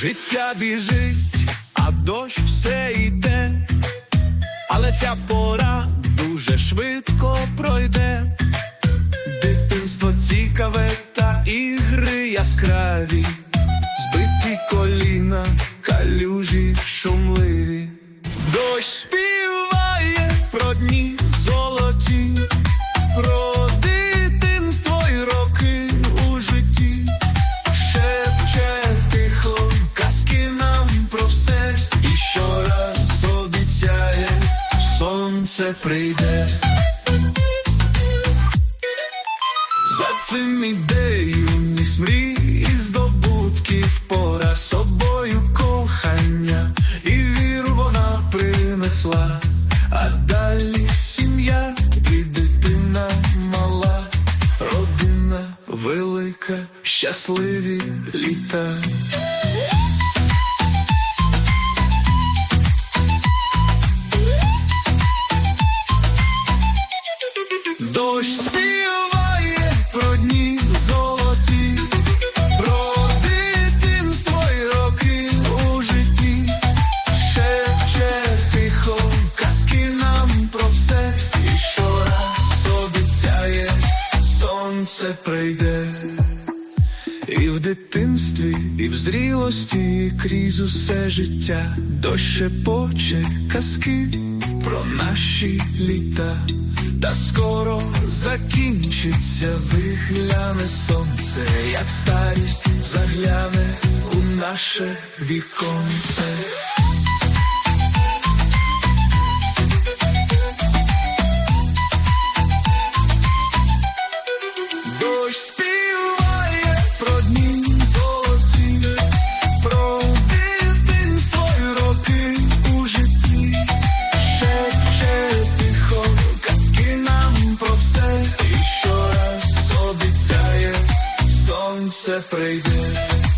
Життя біжить, а дощ все йде, але ця пора дуже швидко пройде. Дитинство цікаве та ігри яскраві, збиті коліна, калюжі шумливі. Сонце прийде. За цим іде юність мрій і здобутків пора собою кохання, і віру вона принесла, а далі сім'я і дитина мала, родина велика, щасливі літа. Сонце прийде. І в дитинстві, і в зрілості, і крізь усе життя дощ шепоче казки про наші літа. Та скоро закінчиться, вигляне сонце, як старість загляне у наше віконце. Все, і